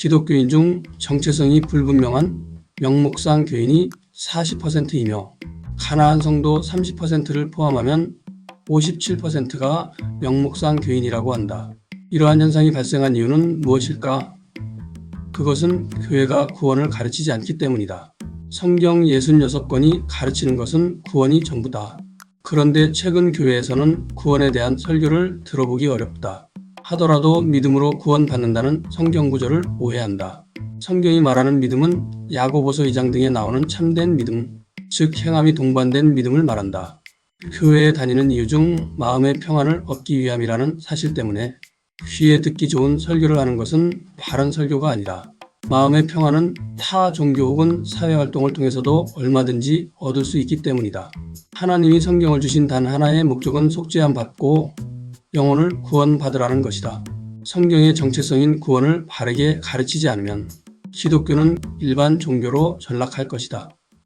기독교인 중 정체성이 불분명한 명목상 교인이 40%이며 가나안 성도 30%를 포함하면 57%가 명목상 교인이라고 한다. 이러한 현상이 발생한 이유는 무엇일까? 그것은 교회가 구원을 가르치지 않기 때문이다. 성경 66권이 가르치는 것은 구원이 전부다. 그런데 최근 교회에서는 구원에 대한 설교를 들어보기 어렵다. 하더라도 믿음으로 구원받는다는 성경 구절을 오해한다. 성경이 말하는 믿음은 야고보서 2장 등에 나오는 참된 믿음, 즉 행함이 동반된 믿음을 말한다. 교회에 다니는 이유 중 마음의 평안을 얻기 위함이라는 사실 때문에 귀에 듣기 좋은 설교를 하는 것은 바른 설교가 아니라 마음의 평안은 타 종교 혹은 사회 활동을 통해서도 얼마든지 얻을 수 있기 때문이다. 하나님이 성경을 주신 단 하나의 목적은 속죄함 받고 영혼을 구원받으라는 것이다. 성경의 정체성인 구원을 바르게 가르치지 않으면 기독교는 일반 종교로 전락할 것이다.